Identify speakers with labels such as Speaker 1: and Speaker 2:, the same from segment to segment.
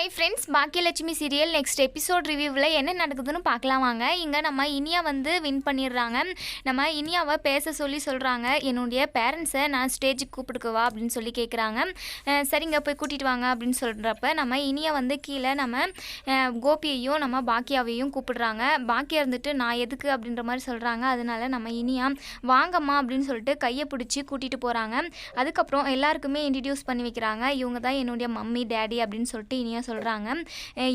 Speaker 1: Hi friends Baakiyalakshmi serial next episode ரிவ்யூவில் என்ன நடக்குதுன்னு பார்க்கலாம் வாங்க. இங்கே நம்ம இனியா வந்து வின் பண்ணிடுறாங்க. நம்ம இனியாவை பேச சொல்லி சொல்கிறாங்க என்னுடைய பேரண்ட்ஸை நான் ஸ்டேஜுக்கு கூப்பிட்டுக்குவா அப்படின்னு சொல்லி கேட்குறாங்க சரிங்க போய் கூட்டிகிட்டு வாங்க அப்படின்னு சொல்கிறப்ப நம்ம இனியா வந்து கீழே நம்ம கோபியையும் நம்ம பாக்கியாவையும் கூப்பிடுறாங்க. பாக்கியா இருந்துட்டு நான் எதுக்கு அப்படின்ற மாதிரி சொல்கிறாங்க அதனால நம்ம இனியா வாங்கம்மா அப்படின்னு சொல்லிட்டு கையை பிடிச்சி கூட்டிகிட்டு போகிறாங்க அதுக்கப்புறம் எல்லாருக்குமே இன்ட்ரடியூஸ் பண்ணி வைக்கிறாங்க. இவங்க தான் என்னுடைய மம்மி டேடி அப்படின்னு சொல்லிட்டு இனியா சொல்கிறாங்க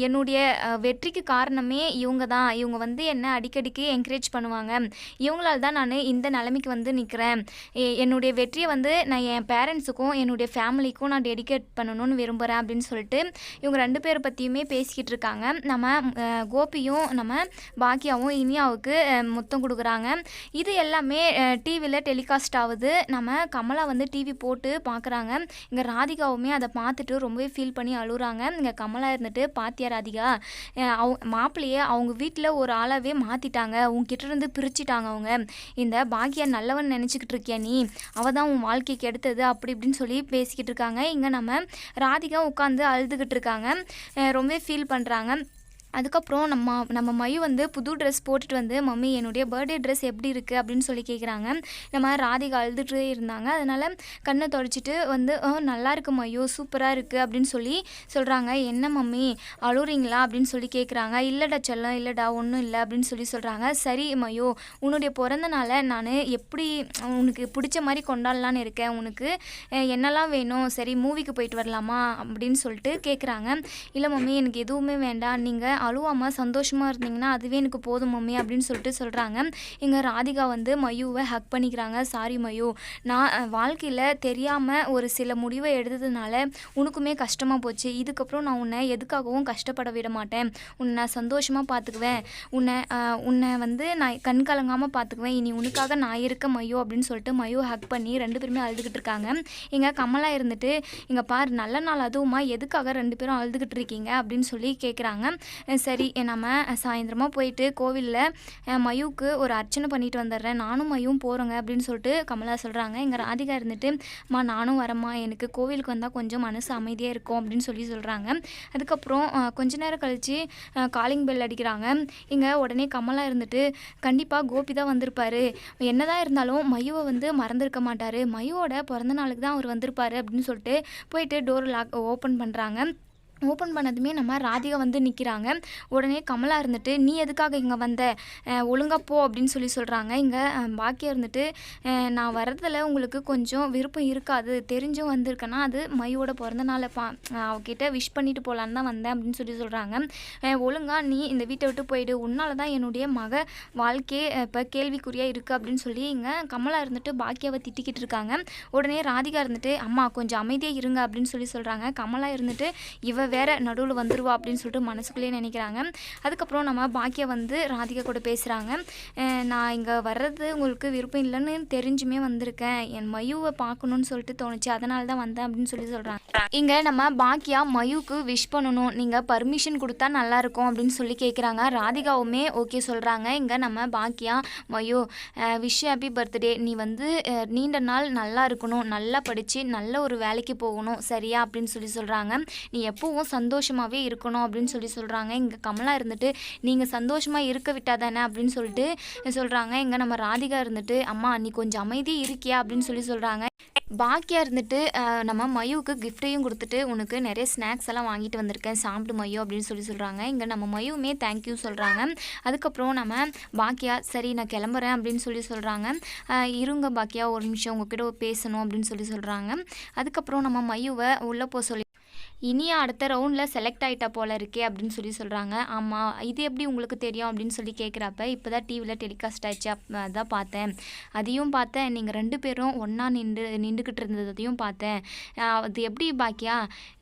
Speaker 1: என்னுடைய வெற்றிக்கு காரணமே இவங்க தான் இவங்க வந்து என்ன அடிக்கடிக்கு என்கரேஜ் பண்ணுவாங்க. இவங்களால தான் நான் இந்த நிலைமைக்கு வந்து நிற்கிறேன் என்னுடைய வெற்றியை வந்து நான் என் பேரண்ட்ஸுக்கும் என்னுடைய ஃபேமிலிக்கும் நான் டெடிகேட் பண்ணணும்னு விரும்புகிறேன் அப்படின்னு சொல்லிட்டு இவங்க ரெண்டு பேரை பற்றியுமே பேசிக்கிட்டு இருக்காங்க. நம்ம கோபியும் நம்ம பாக்கியாவும் இனியாவுக்கு மொத்தம் முத்தம் கொடுக்குறாங்க. இது எல்லாமே டிவியில் டெலிகாஸ்ட் ஆகுது. நம்ம கமலா வந்து டிவி போட்டு பார்க்குறாங்க இங்கே ராதிகாவுமே அதை பார்த்துட்டு ரொம்பவே ஃபீல் பண்ணி அழுகுறாங்க. இங்கே கமலா இருந்துட்டு பாத்தியா ராதிகா அவ அவங்க மாப்பிள்ளையே அவங்க வீட்டில் ஒரு ஆளாகவே மாற்றிட்டாங்க உங்ககிட்ட இருந்து பிரிச்சுட்டாங்க அவங்க. இந்த பாக்கியா நல்லவன் நினச்சிக்கிட்டு இருக்கியா நீ? அவள் தான் உன் வாழ்க்கைக்கு எடுத்தது. அப்படி இப்படின்னு சொல்லி பேசிக்கிட்டு இருக்காங்க. இங்கே நம்ம ராதிகா உட்காந்து அழுதுகிட்டு இருக்காங்க. ரொம்பவே ஃபீல் பண்ணுறாங்க அதுக்கப்புறம் நம்ம நம்ம மயு வந்து புது ட்ரெஸ் போட்டுட்டு வந்து மம்மி என்னுடைய பர்த்டே ட்ரெஸ் எப்படி இருக்குது அப்படின்னு சொல்லி கேட்குறாங்க நம்ம ராதிகா அழுதுகிட்டே இருந்தாங்க. அதனால் கண்ணை தொடச்சிட்டு வந்து நல்லா இருக்கு மயு சூப்பராக இருக்குது அப்படின்னு சொல்லி சொல்கிறாங்க என்ன மம்மி அழுறீங்களா அப்படின்னு சொல்லி கேட்குறாங்க இல்லைடா செல்லம் இல்லைடா ஒன்றும் இல்லை அப்படின்னு சொல்லி சொல்கிறாங்க சரி மயு உன்னுடைய பிறந்த நாளை நான் எப்படி உனக்கு பிடிச்ச மாதிரி கொண்டாடலான்னு இருக்கேன். உனக்கு என்னெல்லாம் வேணும்? சரி மூவிக்கு போயிட்டு வரலாமா? அப்படின்னு சொல்லிட்டு கேட்குறாங்க இல்லை மம்மி எனக்கு எதுவுமே வேண்டாம். நீங்கள் அழுவாம சந்தோஷமாக இருந்தீங்கன்னா அதுவே எனக்கு போதும் மம்மி அப்படின்னு சொல்லிட்டு சொல்கிறாங்க எங்கள் ராதிகா வந்து மயுவை ஹக் பண்ணிக்கிறாங்க. சாரி மயு நான் வாழ்க்கையில் தெரியாமல் ஒரு சில முடிவை எடுத்ததுனால உனக்குமே கஷ்டமாக போச்சு. இதுக்கப்புறம் நான் உன்னை எதுக்காகவும் கஷ்டப்பட விட மாட்டேன். உன்னை நான் சந்தோஷமாக பார்த்துக்குவேன் உன்னை உன்னை வந்து நான் கண் கலங்காமல் பார்த்துக்குவேன் இனி உனக்காக நான் இருக்க மயூ அப்படின்னு சொல்லிட்டு மயூ ஹக் பண்ணி ரெண்டு பேருமே அழுதுகிட்டு இருக்காங்க. இங்கே கமலா இருந்துட்டு இங்கே பார் நல்ல நாள் அதுவுமா எதுக்காக ரெண்டு பேரும் அழுதுகிட்டு இருக்கீங்க? அப்படின்னு சொல்லி கேட்குறாங்க சரி நம்ம சாயந்தரமாக போயிட்டு கோவிலில் மயுவுக்கு ஒரு அர்ச்சனை பண்ணிட்டு வந்துடுறேன். நானும் மயுவும் போகிறோங்க அப்படின்னு சொல்லிட்டு கமலா சொல்கிறாங்க எங்கள் ராதிகா இருந்துட்டு அம்மா நானும் வரேம்மா. எனக்கு கோவிலுக்கு வந்தால் கொஞ்சம் மனசு அமைதியாக இருக்கும் அப்படின்னு சொல்லி சொல்கிறாங்க அதுக்கப்புறம் கொஞ்ச நேரம் கழித்து காலிங் பெல் அடிக்கிறாங்க. இங்கே உடனே கமலா இருந்துட்டு கண்டிப்பாக கோபி தான் வந்திருப்பாரு. என்னதான் இருந்தாலும் மயுவை வந்து மறந்துருக்க மாட்டார். மயுவோட பிறந்த நாளுக்கு தான் அவர் வந்திருப்பார் அப்படின்னு சொல்லிட்டு போயிட்டு டோர் லாக் ஓப்பன் பண்ணுறாங்க ஓப்பன் பண்ணதுமே நம்ம ராதிகா வந்து நிற்கிறாங்க உடனே கமலா இருந்துட்டு நீ எதுக்காக இங்கே வந்த? ஒழுங்கா போ அப்படின்னு சொல்லி சொல்கிறாங்க இங்கே பாக்கியா இருந்துட்டு நான் வர்றதில் உங்களுக்கு கொஞ்சம் விருப்பம் இருக்காது. தெரிஞ்சும் வந்திருக்கேன்னா அது மையோட பிறந்த நாளை பா அவகிட்ட விஷ் பண்ணிட்டு போகலான்னு தான் வந்தேன் அப்படின்னு சொல்லி சொல்கிறாங்க ஒழுங்கா நீ இந்த வீட்டை விட்டு போயிடு. உன்னால தான் என்னுடைய மக வாழ்க்கையே இப்போ கேள்விக்குறியாக இருக்குது அப்படின்னு சொல்லி இங்கே கமலா இருந்துட்டு பாக்கியாவை திட்டிக்கிட்டு இருக்காங்க. உடனே ராதிகா இருந்துட்டு அம்மா கொஞ்சம் அமைதியாக இருங்க அப்படின்னு சொல்லி சொல்கிறாங்க கமலா இருந்துட்டு இவ வேற நடுவில் வந்துடுவா அப்படின்னு சொல்லிட்டு மனசுக்குள்ளேயே நினைக்கிறாங்க. அதுக்கப்புறம் நம்ம பாக்கியா வந்து ராதிகா கூட பேசுகிறாங்க நான் இங்கே வர்றது உங்களுக்கு விருப்பம் இல்லைன்னு தெரிஞ்சுமே வந்திருக்கேன். என் மயுவை பார்க்கணுன்னு சொல்லிட்டு தோணுச்சு. அதனால தான் வந்தேன் அப்படின்னு சொல்லி சொல்கிறாங்க இங்கே நம்ம பாக்கியா மயுவுக்கு விஷ் பண்ணணும். நீங்கள் பர்மிஷன் கொடுத்தா நல்லா இருக்கும் அப்படின்னு சொல்லி கேட்குறாங்க ராதிகாவுமே ஓகே சொல்கிறாங்க இங்கே நம்ம பாக்கியா மயு விஷ் ஹாப்பி பர்த்டே நீ வந்து நீண்ட நாள் நல்லா இருக்கணும். நல்லா படித்து நல்ல ஒரு வேலைக்கு போகணும். சரியா? அப்படின்னு சொல்லி சொல்கிறாங்க நீ எப்போ எப்பவும் சந்தோஷமாகவே இருக்கணும் அப்படின்னு சொல்லி சொல்கிறாங்க இங்கே கமலா இருந்துட்டு நீங்கள் சந்தோஷமாக இருக்க விட்டா தானே? அப்படின்னு சொல்லிட்டு சொல்கிறாங்க இங்கே நம்ம ராதிகா இருந்துட்டு அம்மா நீ கொஞ்சம் அமைதி இருக்கியா? அப்படின்னு சொல்லி சொல்கிறாங்க பாக்கியா இருந்துட்டு நம்ம மயுவுக்கு கிஃப்ட்டையும் கொடுத்துட்டு உனக்கு நிறைய ஸ்நாக்ஸ் எல்லாம் வாங்கிட்டு வந்திருக்கேன். சாப்பிடு மயு அப்படின்னு சொல்லி சொல்கிறாங்க இங்கே நம்ம மயுவுமே தேங்க்யூ சொல்கிறாங்க அதுக்கப்புறம் நம்ம பாக்கியா சரி நான் கிளம்புறேன் அப்படின்னு சொல்லி சொல்கிறாங்க இருங்க பாக்கியா ஒரு நிமிஷம் உங்ககிட்ட பேசணும் அப்படின்னு சொல்லி சொல்கிறாங்க அதுக்கப்புறம் நம்ம மயுவை உள்ளே போக சொல்லி இனியா அடுத்த ரவுண்டில் செலக்ட் ஆகிட்டா போல இருக்கே அப்படின்னு சொல்லி சொல்கிறாங்க ஆமாம் இது எப்படி உங்களுக்கு தெரியும் அப்படின்னு சொல்லி கேட்குறப்ப இப்போ தான் டிவியில் டெலிகாஸ்ட் ஆச்சு அப் அதான் பார்த்தேன். அதையும் பார்த்தேன். நீங்கள் ரெண்டு பேரும் ஒன்றா நின்று நின்றுக்கிட்டு இருந்ததையும் பார்த்தேன். அது எப்படி பாக்கியா?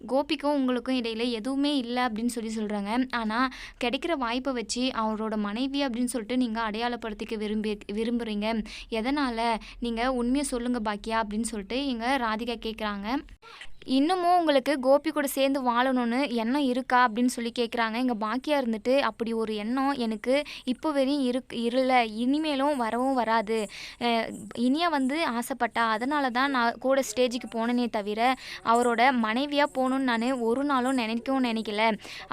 Speaker 1: கோபிக்கும் உங்களுக்கும் இடையில் எதுவுமே இல்லை அப்படின்னு சொல்லி சொல்கிறாங்க ஆனால் கிடைக்கிற வாய்ப்பை வச்சு அவரோட மனைவி அப்படின்னு சொல்லிட்டு நீங்கள் அடையாளப்படுத்திக்க விரும்பி விரும்புகிறீங்க எதனால்? நீங்கள் உண்மையை சொல்லுங்கள் பாக்கியா அப்படின்னு சொல்லிட்டு இங்கே ராதிகா கேட்குறாங்க இன்னமும் உங்களுக்கு கோபி கூட சேர்ந்து வாழணும்னு எண்ணம் இருக்கா அப்படின்னு சொல்லி கேட்குறாங்க எங்கள் பாக்கியா இருந்துட்டு அப்படி ஒரு எண்ணம் எனக்கு இப்போ வரையும் இருக் இல்லை. இனிமேலும் வரவும் வராது. இனியா வந்து ஆசைப்பட்டா. அதனால தான் நான் கூட ஸ்டேஜுக்கு போனேனே தவிர அவரோட மனைவியாக போகணுன்னு நான் ஒரு நாளும் நினைக்கவும் நினைக்கல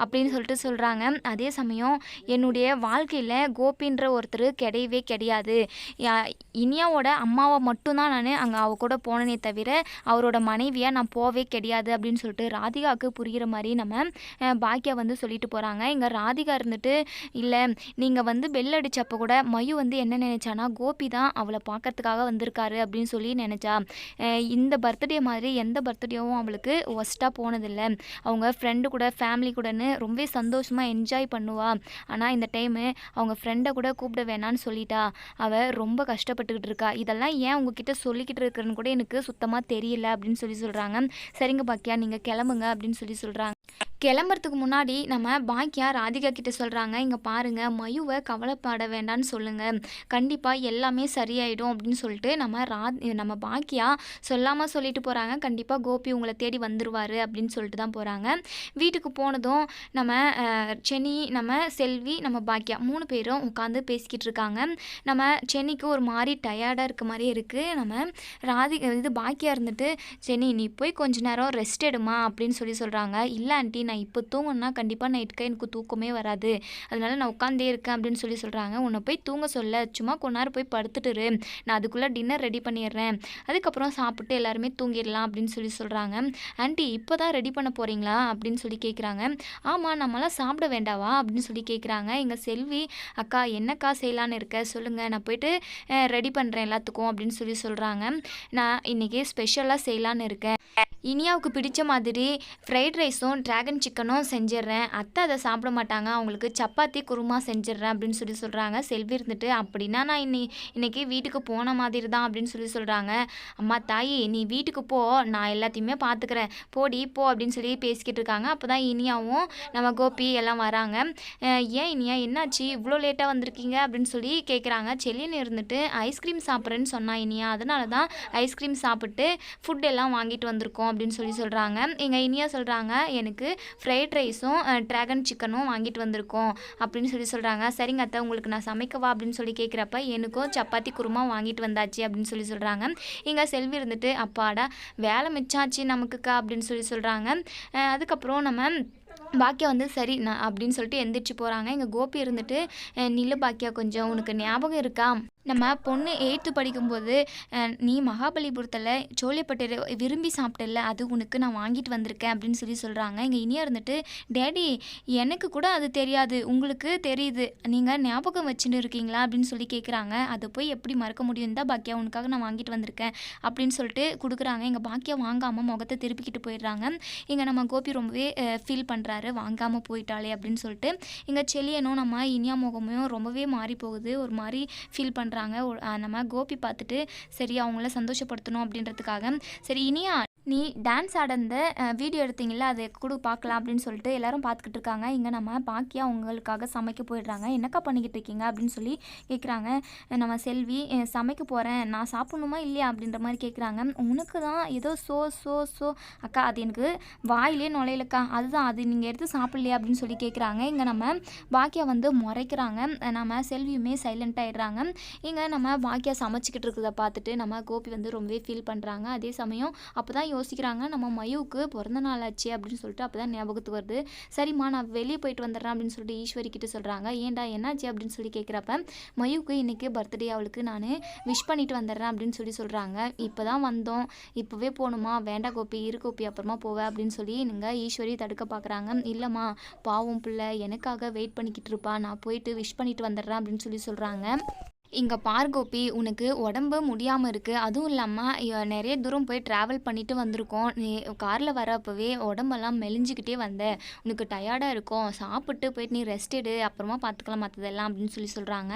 Speaker 1: அப்படின்னு சொல்லிட்டு சொல்கிறாங்க அதே சமயம் என்னுடைய வாழ்க்கையில் கோபின்ற ஒருத்தர் கிடையவே கிடையாது. இனியாவோட அம்மாவை மட்டும்தான் நான் அங்கே அவ கூட போனேனே தவிர அவரோட மனைவியாக நான் போவே கிடையாது அப்படின்னு சொல்லிட்டு ராதிகாவுக்கு புரிகிற மாதிரி நம்ம அஹ், பாக்கியா வந்து சொல்லிட்டு போகிறாங்க இங்கே ராதிகா இருந்துட்டு இல்லை நீங்கள் வந்து பெல் அடித்தப்போ கூட மயு வந்து என்ன நினைச்சானா கோபி தான் அவளை பார்க்கறதுக்காக வந்திருக்காரு அப்படின்னு சொல்லி நினச்சா. இந்த பர்த்டே மாதிரி எந்த பர்த்டேவும் அவளுக்கு ஒஸ்ட்டாக போனதில்லை. அவங்க ஃப்ரெண்டு கூட ஃபேமிலி கூடன்னு ரொம்ப சந்தோஷமாக என்ஜாய் பண்ணுவா. ஆனால் இந்த டைமு அவங்க ஃப்ரெண்டை கூட கூப்பிட வேணான்னு சொல்லிட்டா. அவள் ரொம்ப கஷ்டப்பட்டுக்கிட்டு இருக்கா. இதெல்லாம் ஏன் உங்ககிட்ட சொல்லிக்கிட்டு இருக்கிறன்னு கூட எனக்கு சுத்தமாக தெரியல அப்படின்னு சொல்லி சொல்கிறாங்க சரிங்க பாக்கியா நீங்கள் கிளம்புங்க அப்படின்னு சொல்லி சொல்கிறாங்க கிளம்புறதுக்கு முன்னாடி நம்ம பாக்கியா ராதிகா கிட்ட சொல்கிறாங்க இங்கே பாருங்க மயுவை கவலைப்பட வேண்டாம்னு சொல்லுங்கள் கண்டிப்பாக எல்லாமே சரியாயிடும் அப்படின்னு சொல்லிட்டு நம்ம ரா நம்ம பாக்கியா சொல்லாமல் சொல்லிட்டு போகிறாங்க கண்டிப்பாக கோபி உங்களை தேடி வந்துடுவார் அப்படின்னு சொல்லிட்டு தான் போகிறாங்க வீட்டுக்கு போனதும் நம்ம சென்னி நம்ம செல்வி நம்ம பாக்கியா மூணு பேரும் உட்காந்து பேசிக்கிட்டு இருக்காங்க. நம்ம சென்னிக்கு ஒரு மாதிரி டயர்டாக இருக்க மாதிரி இருக்குது நம்ம ராதி இது பாக்கியா இருந்துட்டு சென்னி நீ போய் கொஞ்ச நேரம் ரெஸ்ட் எடுமா? அப்படின்னு சொல்லி சொல்கிறாங்க இல்லை ஆண்டி நான் இப்போ தூங்கினா கண்டிப்பாக நைட்டுக்கு எனக்கு தூக்கமே வராது. அதனால நான் உட்காந்தே இருக்கேன் அப்படின்னு சொல்லி சொல்கிறாங்க உன்னை போய் தூங்க சொல்ல. சும்மா கொஞ்ச நேரம் போய் படுத்துட்டுரு நான் அதுக்குள்ளே டின்னர் ரெடி பண்ணிடுறேன். அதுக்கப்புறம் சாப்பிட்டு எல்லாருமே தூங்கிடலாம் அப்படின்னு சொல்லி சொல்கிறாங்க ஆண்டி இப்போ தான் ரெடி பண்ண போகிறீங்களா அப்படின்னு சொல்லி கேட்குறாங்க ஆமாம் நம்மளாம் சாப்பிட வேண்டாவா? அப்படின்னு சொல்லி கேட்குறாங்க எங்கள் செல்வி அக்கா என்னக்கா செய்யலான்னு இருக்க? சொல்லுங்கள் நான் போயிட்டு ரெடி பண்ணுறேன் எல்லாத்துக்கும் அப்படின்னு சொல்லி சொல்கிறாங்க நான் இன்றைக்கி ஸ்பெஷலாக செய்யலான்னு இருக்கேன். இனியாவுக்கு பிடிச்ச மாதிரி ஃப்ரைட் ரைஸும் ட்ராகன் சிக்கனும் செஞ்சிடுறேன் அத்தை அதை சாப்பிட மாட்டாங்க. அவங்களுக்கு சப்பாத்தி குருமா செஞ்சிடுறேன் அப்படின்னு சொல்லி சொல்கிறாங்க செல்வி இருந்துட்டு அப்படின்னா நான் இன்னி இன்றைக்கி வீட்டுக்கு போன மாதிரி தான் அப்படின்னு சொல்லி சொல்கிறாங்க அம்மா தாயி நீ வீட்டுக்கு போ. நான் எல்லாத்தையுமே பார்த்துக்கிறேன் போடி போ அப்படின்னு சொல்லி பேசிக்கிட்டு இருக்காங்க. அப்போ தான் இனியாவும் நம்ம கோபி எல்லாம் வராங்க. ஏன் இனியா? என்னாச்சு? இவ்வளோ லேட்டாக வந்திருக்கீங்க? அப்படின்னு சொல்லி கேட்குறாங்க செல்லின்னு இருந்துட்டு ஐஸ்கிரீம் சாப்பிட்றேன்னு சொன்னா இனியா. அதனால தான் ஐஸ்கிரீம் சாப்பிட்டு ஃபுட் எல்லாம் வாங்கிட்டு வந்திருக்கோம் அப்படின்னு சொல்லி சொல்கிறாங்க எங்கள் இனியா சொல்கிறாங்க எனக்கு ஃப்ரைட் ரைஸும் ட்ராகன் சிக்கனும் வாங்கிட்டு வந்திருக்கோம் அப்படின்னு சொல்லி சொல்கிறாங்க சரிங்க அத்தை உங்களுக்கு நான் சமைக்கவா அப்படின்னு சொல்லி கேட்குறப்ப எனக்கும் சப்பாத்தி குருமா வாங்கிட்டு வந்தாச்சு அப்படின்னு சொல்லி சொல்கிறாங்க இங்கே செல்வி இருந்துட்டு அப்பாடா வேலை மிச்சாச்சு நமக்குக்கா அப்படின்னு சொல்லி சொல்கிறாங்க அதுக்கப்புறம் நம்ம பாக்கியா வந்து சரி நான் அப்படின்னு சொல்லிட்டு எந்திரிச்சு போகிறாங்க எங்கள் கோபி இருந்துட்டு நில்லு பாக்கியா கொஞ்சம் உனக்கு ஞாபகம் இருக்கா? நம்ம பொண்ணு எயித்து படிக்கும்போது நீ மகாபலிபுரத்தில் சோலைப்பட்டை விரும்பி சாப்பிட்டல அது உனக்கு நான் வாங்கிட்டு வந்திருக்கேன் அப்படின்னு சொல்லி சொல்கிறாங்க எங்கள் இனியா இருந்துட்டு டேடி எனக்கு கூட அது தெரியாது உங்களுக்கு தெரியுது நீங்கள் ஞாபகம் வச்சுட்டு இருக்கீங்களா? அப்படின்னு சொல்லி கேட்குறாங்க அதை போய் எப்படி மறக்க முடியும்? தான் பாக்கியா உனக்காக நான் வாங்கிட்டு வந்திருக்கேன் அப்படின்னு சொல்லிட்டு கொடுக்குறாங்க. எங்கள் பாக்கியா வாங்காமல் முகத்தை திருப்பிக்கிட்டு போயிடுறாங்க. இங்கே நம்ம கோபி ரொம்பவே ஃபீல் பண்ணுறாரு வாங்காமல் போயிட்டாலே அப்படின்னு சொல்லிட்டு இங்கே செலியனும் நம்ம இனியா முகமும் ரொம்பவே மாறி போகுது ஒரு மாதிரி ஃபீல் பண்ணுறாங்க நம்ம கோபி பார்த்துட்டு சரி அவங்கள சந்தோஷப்படுத்தணும் அப்படின்றதுக்காக. சரி இனியா நீ டான்ஸ் ஆடந்த வீடியோ எடுத்தீங்களா அதை கூட பார்க்கலாம் அப்படின்னு சொல்லிட்டு எல்லாரும் பார்த்துக்கிட்டு இருக்காங்க. இங்கே நம்ம பாக்கியா உங்களுக்காக சமைக்க போயிடுறாங்க. என்னக்கா பண்ணிக்கிட்டு இருக்கீங்க அப்படின்னு சொல்லி கேட்குறாங்க நம்ம செல்வி சமைக்க போகிறேன் நான் சாப்பிட்ணுமா இல்லையா? அப்படின்ற மாதிரி கேட்குறாங்க உனக்கு தான் ஏதோ சோ சோ சோ. அக்கா அது எனக்கு வாயிலே நுழையலக்கா. அதுதான் அது நீங்கள் எடுத்து சாப்பிட்லையா அப்படின்னு சொல்லி கேட்குறாங்க இங்கே நம்ம பாக்கியா வந்து முறைக்கிறாங்க. நம்ம செல்வியுமே சைலண்ட் ஆகிடுறாங்க இங்கே நம்ம பாக்கியா சமைச்சிக்கிட்டு இருக்கிறத பார்த்துட்டு நம்ம கோபி வந்து ரொம்பவே ஃபீல் பண்ணுறாங்க அதே சமயம் அப்போ தான் யோசிக்கிறாங்க நம்ம மயுவுக்கு பிறந்த நாள் ஆச்சு அப்படின்னு சொல்லிட்டு அப்போ தான் ஞாபகத்துக்கு வருது. சரிம்மா நான் வெளியே போயிட்டு வந்துடுறேன் அப்படின்னு சொல்லிட்டு ஈஸ்வரி கிட்ட சொல்கிறாங்க ஏன்டா என்னாச்சு அப்படின்னு சொல்லி கேட்குறப்ப மயுவுக்கு இன்றைக்கி பர்த்டே அவளுக்கு நான் விஷ் பண்ணிட்டு வந்துடுறேன் அப்படின்னு சொல்லி சொல்கிறாங்க இப்போ தான் வந்தோம். இப்போவே போகணுமா? வேண்டாம் கோபி இரு கோபி அப்புறமா போவேன் அப்படின்னு சொல்லி நீங்கள் ஈஸ்வரி தடுக்க பார்க்குறாங்க இல்லைம்மா பாவம் பிள்ளை எனக்காக வெயிட் பண்ணிக்கிட்டு இருப்பா. நான் போயிட்டு விஷ் பண்ணிட்டு வந்துடுறேன் அப்படின்னு சொல்லி சொல்கிறாங்க இங்கே பார்கோபி உனக்கு உடம்பு முடியாமல் இருக்குது அதுவும் இல்லாமல் நிறைய தூரம் போய் ட்ராவல் பண்ணிட்டு வந்திருக்கோம். நீ காரில் வரப்பவே உடம்பெல்லாம் மெலிஞ்சிக்கிட்டே வந்த. உனக்கு டயர்டாக இருக்கும். சாப்பிட்டு போயிட்டு நீ ரெஸ்ட் எடு. அப்புறமா பார்த்துக்கலாம் மற்றதெல்லாம் அப்படின்னு சொல்லி சொல்கிறாங்க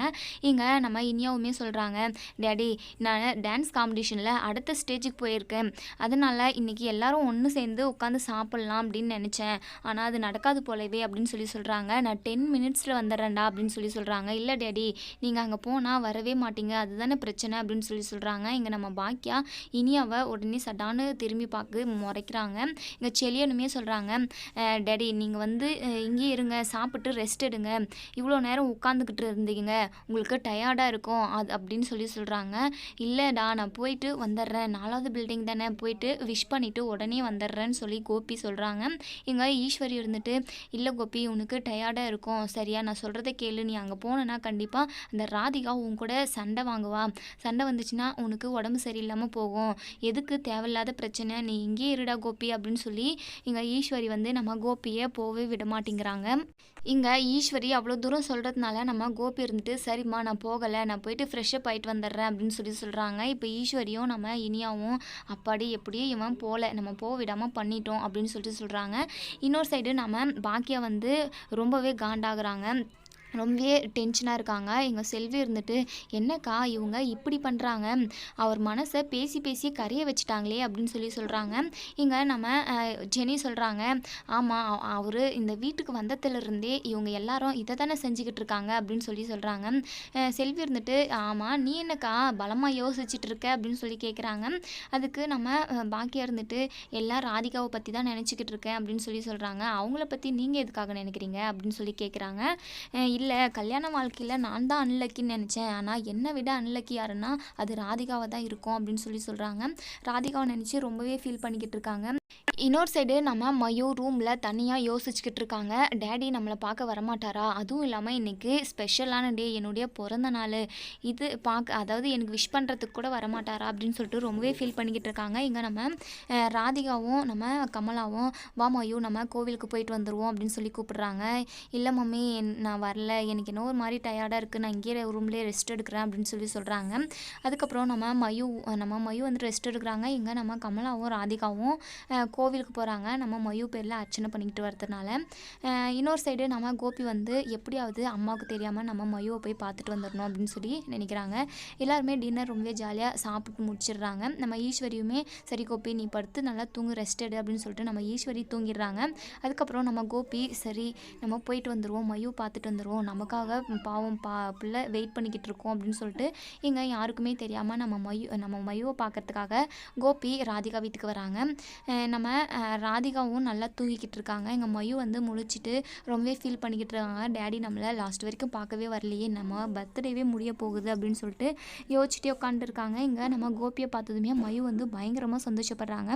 Speaker 1: இங்கே நம்ம இனியாவுமே சொல்கிறாங்க டேடி நான் டான்ஸ் காம்படிஷனில் அடுத்த ஸ்டேஜுக்கு போயிருக்கேன். அதனால் இன்றைக்கி எல்லாரும் ஒன்று சேர்ந்து உட்காந்து சாப்பிட்லாம் அப்படின்னு நினச்சேன். ஆனால் அது நடக்காது போலவே அப்படின்னு சொல்லி சொல்கிறாங்க நான் டென் மினிட்ஸில் வந்துடுறேன்டா அப்படின்னு சொல்லி சொல்கிறாங்க இல்லை டேடி நீங்கள் அங்கே போனால் வரவே மாட்டீங்க. அதுதானே பிரச்சனை அப்படின்னு சொல்லி சொல்கிறாங்க இங்கே நம்ம பாக்கியா அவள் உடனே சடான்னு திரும்பி பார்க்க முறைக்கிறாங்க. இங்கே செலியனுமே சொல்கிறாங்க டேடி நீங்கள் வந்து இங்கேயே இருங்க சாப்பிட்டு ரெஸ்ட் எடுங்க. இவ்வளோ நேரம் உட்காந்துக்கிட்டு இருந்தீங்க. உங்களுக்கு டயர்டாக இருக்கும். அது அப்படின்னு சொல்லி சொல்கிறாங்க இல்லைடா நான் போயிட்டு வந்துடுறேன். நாலாவது பில்டிங் தானே. போயிட்டு விஷ் பண்ணிவிட்டு உடனே வந்துடுறேன்னு சொல்லி கோபி சொல்கிறாங்க இங்கே ஈஸ்வரி இருந்துட்டு இல்லை கோபி உனக்கு டயர்டாக இருக்கும். சரியா நான் சொல்கிறத கேளு. நீ அங்கே போனேன்னா கண்டிப்பாக அந்த ராதிகா உன் கூட சண்டை வாங்குவா. சண்டை வந்துச்சுன்னா உனக்கு உடம்பு சரியில்லாமல் போகும். எதுக்கு தேவையில்லாத பிரச்சனை? நீ இங்கேயே இருடா கோபி அப்படின்னு சொல்லி இங்கே ஈஸ்வரி வந்து நம்ம கோபியை போகவே விட மாட்டேங்கிறாங்க. இங்கே ஈஸ்வரி அவ்வளோ தூரம் சொல்கிறதுனால நம்ம கோபி இருந்துட்டு சரிம்மா நான் போகலை. நான் போயிட்டு ஃப்ரெஷ்ஷப் ஆகிட்டு வந்துடுறேன் அப்படின்னு சொல்லி சொல்கிறாங்க இப்போ ஈஸ்வரியும் நம்ம இனியாவும் அப்பாடி எப்படியோ இவன் போகல. நம்ம போக விடாமல் பண்ணிட்டோம் அப்படின்னு சொல்லிட்டு சொல்கிறாங்க இன்னொரு சைடு நம்ம பாக்கியா வந்து ரொம்பவே காண்டாகிறாங்க. ரொம்பவே டென்ஷனாக இருக்காங்க. எங்கள் செல்வி இருந்துட்டு என்னக்கா இவங்க இப்படி பண்ணுறாங்க அவர் மனசை பேசி பேசி கரைய வச்சுட்டாங்களே அப்படின்னு சொல்லி சொல்கிறாங்க இங்கே நம்ம ஜெனி சொல்கிறாங்க ஆமாம் அவர் இந்த வீட்டுக்கு வந்ததுலேருந்தே இவங்க எல்லாரும் இதை தானே செஞ்சுக்கிட்டு இருக்காங்க அப்படின்னு சொல்லி சொல்கிறாங்க செல்வி இருந்துட்டு ஆமாம் நீ என்னக்கா பலமாக யோசிச்சுட்டு இருக்க? அப்படின்னு சொல்லி கேட்குறாங்க அதுக்கு நம்ம பாக்கியாக பாக்கியா இருந்துட்டு எல்லாம் ராதிகாவை பற்றி தான் நினச்சிக்கிட்டு இருக்கேன் அப்படின்னு சொல்லி சொல்கிறாங்க அவங்கள பற்றி நீங்கள் எதுக்காக நினைக்கிறீங்க? அப்படின்னு சொல்லி கேட்குறாங்க இல்லை இல்லை கல்யாண வாழ்க்கையில் நான் தான் அன்லக்கின்னு நினச்சேன். ஆனால் என்னை விட அன்லக்கி யாருன்னா அது ராதிகாவை தான் இருக்கும் அப்படின்னு சொல்லி சொல்கிறாங்க ராதிகாவை நினச்சி ரொம்பவே ஃபீல் பண்ணிக்கிட்டு இருக்காங்க. இன்னொரு சைடு நம்ம மயூ ரூமில் தனியாக யோசிச்சுக்கிட்டு இருக்காங்க. டேடி நம்மளை பார்க்க வரமாட்டாரா? அதுவும் இல்லாமல் இன்றைக்கி ஸ்பெஷலான டே என்னுடைய பிறந்த நாள். இது பார்க்க அதாவது எனக்கு விஷ் பண்ணுறதுக்கு கூட வரமாட்டாரா? அப்படின்னு சொல்லிட்டு ரொம்பவே ஃபீல் பண்ணிக்கிட்டு இருக்காங்க. இங்கே நம்ம ராதிகாவும் நம்ம கமலாவும் வா மயூ நம்ம கோவிலுக்கு போயிட்டு வந்துடுவோம் அப்படின்னு சொல்லி கூப்பிடுறாங்க. இல்லை மம்மி என்- நான் வரல. எனக்கு என்ன ஒரு மாதிரி டயர்டாக இருக்குது நான் இங்கேயே ரூம்லேயே ரெஸ்ட் எடுக்கிறேன் அப்படின்னு சொல்லி சொல்கிறாங்க அதுக்கப்புறம் நம்ம மயூ நம்ம மயூ வந்து ரெஸ்ட் எடுக்கிறாங்க. இங்கே நம்ம கமலாவும் ராதிகாவும் கோ கோவிலுக்கு போகிறாங்க நம்ம மயூ பேரில் அர்ச்சனை பண்ணிக்கிட்டு வரதுனால இன்னொரு சைடு நம்ம கோபி வந்து எப்படியாவது அம்மாவுக்கு தெரியாமல் நம்ம மயுவை போய் பார்த்துட்டு வந்துடணும் அப்படின்னு சொல்லி நினைக்கிறாங்க. எல்லாருமே டின்னர் ரொம்பவே ஜாலியாக சாப்பிட்டு முடிச்சிடுறாங்க. நம்ம ஈஸ்வரியுமே சரி கோபி நீ படுத்து நல்லா தூங்கு ரெஸ்ட் எடு அப்படின்னு சொல்லிட்டு நம்ம ஈஸ்வரி தூங்கிடுறாங்க. அதுக்கப்புறம் நம்ம கோபி சரி நம்ம போயிட்டு வந்துடுவோம் மயு பார்த்துட்டு வந்துடுவோம் நமக்காக பாவம் பா பிள்ளை வெயிட் பண்ணிக்கிட்டு இருக்கோம் அப்படின்னு சொல்லிட்டு இங்கே யாருக்குமே தெரியாமல் நம்ம மயு நம்ம மயுவை பார்க்கறதுக்காக கோபி ராதிகா வீட்டுக்கு வராங்க. நம்ம ராதிகாவும் நல்லா தூங்கிக்கிட்டு இருக்காங்க எங்கள் மயு வந்து முழிச்சிட்டு ரொம்பவே ஃபீல் பண்ணிக்கிட்டு இருக்காங்க. டேடி நம்மளை லாஸ்ட் வரைக்கும் பார்க்கவே வரலையே. நம்ம பர்த்டேவே முடிய போகுது அப்படின்னு சொல்லிட்டு யோசிச்சுட்டே உட்காந்துருக்காங்க இங்கே நம்ம கோபியை பார்த்ததுமே மயு வந்து பயங்கரமாக சந்தோஷப்படுறாங்க.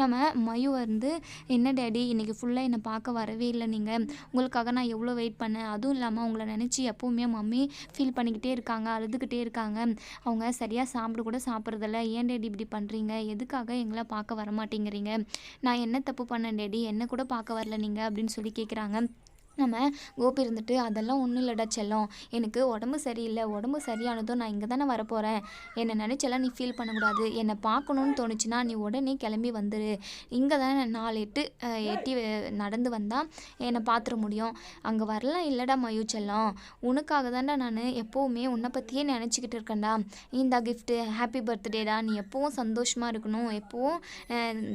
Speaker 1: நம்ம மயு வந்து என்ன டேடி இன்றைக்கி ஃபுல்லாக என்னை பார்க்க வரவே இல்லை நீங்கள் உங்களுக்காக நான் எவ்வளோ வெயிட் பண்ணேன். அதுவும் இல்லாமல் உங்களை நினச்சி எப்போவுமே மம்மி ஃபீல் பண்ணிக்கிட்டே இருக்காங்க. அழுதுகிட்டே இருக்காங்க. அவங்க சரியாக சாப்பிட கூட சாப்பிட்றதில்ல. ஏன் டேடி இப்படி பண்ணுறீங்க எதுக்காக எங்களை பார்க்க வர மாட்டேங்கிறீங்க நான் என்ன தப்பு பண்ணேன் டேடி? என்ன கூட பார்க்க வரல நீங்கள் அப்படின்னு சொல்லி கேட்குறாங்க நம்ம கோபி இருந்துட்டு அதெல்லாம் ஒன்றும் இல்லைடா செல்லம். எனக்கு உடம்பு சரியில்லை. உடம்பு சரியானதும் நான் இங்கே தானே வரப்போகிறேன் என்னை நினச்செல்லாம் நீ ஃபீல் பண்ணக்கூடாது. என்னை பார்க்கணுன்னு தோணுச்சுன்னா நீ உடனே கிளம்பி வந்துடு இங்கே தானே நாலு எட்டு எட்டி நடந்து வந்தால் என்னை பார்த்துட முடியும். அங்கே வரலாம் இல்லைடா மயூ செல்லம். உனக்காக தான்டா நான் எப்போவுமே உன்னை பற்றியே நினச்சிக்கிட்டு இருக்கேன்டா. இந்த கிஃப்ட்டு ஹாப்பி பர்த்டேடா நீ எப்போவும் சந்தோஷமாக இருக்கணும். எப்போவும்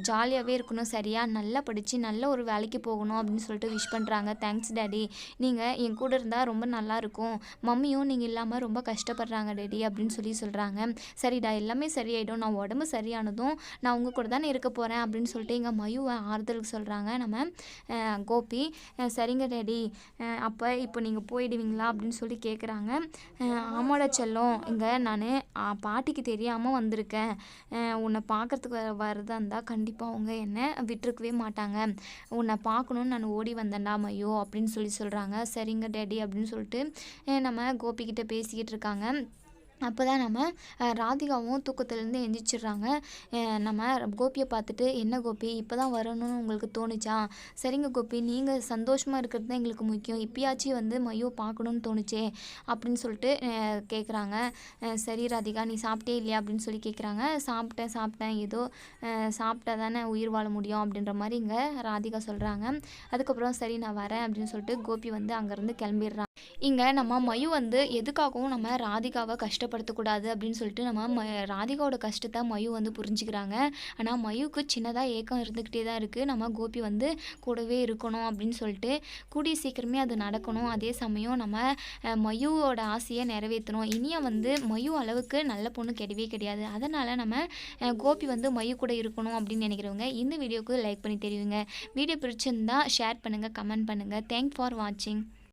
Speaker 1: ஜாலியாகவே இருக்கணும். சரியா? நல்லா படித்து நல்ல ஒரு வேலைக்கு போகணும். அப்படின்னு சொல்லிட்டு விஷ் பண்ணுறாங்க தேங்க்ஸ் டாடி நீங்கள் என் கூட இருந்தால் ரொம்ப நல்லா இருக்கும். மம்மியும் நீங்கள் இல்லாமல் ரொம்ப கஷ்டப்படுறாங்க டேடி அப்படின்னு சொல்லி சொல்கிறாங்க சரிடா எல்லாமே சரியாயிடும். நான் உடம்பு சரியானதும் நான் உங்கள் கூட தானே இருக்க போகிறேன் அப்படின்னு சொல்லிட்டு எங்கள் மயுவை ஆறுதலுக்கு சொல்கிறாங்க நம்ம கோபி. சரிங்க டேடி. அப்போ இப்போ நீங்கள் போயிடுவீங்களா அப்படின்னு சொல்லி கேட்குறாங்க ஆமாட செல்லம். இங்கே நான் பாட்டிக்கு தெரியாமல் வந்திருக்கேன். உன்னை பார்க்கறதுக்கு வ- வரதா இருந்தால் கண்டிப்பாக அவங்க என்னை விட்டுருக்கவே மாட்டாங்க. உன்னை பார்க்கணுன்னு நான் ஓடி வந்தேன்டா மையோ அப்படின்னு அப்படின்னு சொல்லி சொல்கிறாங்க சரிங்க டேடி அப்படின்னு சொல்லிட்டு நம்ம கோபிக்கிட்ட பேசிக்கிட்டு இருக்காங்க. அப்போ தான் நம்ம ராதிகாவும் தூக்கத்துலேருந்து எந்திரிச்சிடுறாங்க. நம்ம கோபியை பார்த்துட்டு என்ன கோபி? இப்போ தான் வரணும்னு உங்களுக்கு தோணுச்சா? சரிங்க கோபி நீங்கள் சந்தோஷமாக இருக்கிறது தான் எங்களுக்கு முக்கியம். இப்பயாச்சும் வந்து மையோ பார்க்கணுன்னு தோணுச்சே அப்படின்னு சொல்லிட்டு கேட்குறாங்க சரி ராதிகா நீ சாப்பிட்டே இல்லையா? அப்படின்னு சொல்லி கேட்குறாங்க சாப்பிட்டேன் சாப்பிட்டேன். ஏதோ சாப்பிட்டா தானே உயிர் வாழ முடியும் அப்படின்ற மாதிரி இங்கே ராதிகா சொல்கிறாங்க அதுக்கப்புறம் சரி நான் வரேன் அப்படின்னு சொல்லிட்டு கோபி வந்து அங்கேருந்து கிளம்பிடுறான் இங்கே நம்ம மயு வந்து எதுக்காகவும் நம்ம ராதிகாவை கஷ்டப்படுத்தக்கூடாது அப்படின்னு சொல்லிட்டு நம்ம ம ராதிகாவோட கஷ்டத்தை மயு வந்து புரிஞ்சுக்கிறாங்க. ஆனால் மயுக்கு சின்னதாக ஏக்கம் இருந்துக்கிட்டே தான் இருக்குது நம்ம கோபி வந்து கூடவே இருக்கணும் அப்படின்னு சொல்லிட்டு கூடிய சீக்கிரமே அது நடக்கணும். அதே சமயம் நம்ம மயுவோட ஆசையை நிறைவேற்றணும். இனியா வந்து மயு அளவுக்கு நல்ல பொண்ணு கிடையவே கிடையாது. அதனால் நம்ம கோபி வந்து மயு கூட இருக்கணும் அப்படின்னு நினைக்கிறவங்க இந்த வீடியோக்கு லைக் பண்ணி தெரிவிங்க. வீடியோ பிடிச்சிருந்தா ஷேர் பண்ணுங்கள் கமெண்ட் பண்ணுங்கள் தேங்க் ஃபார் வாட்சிங்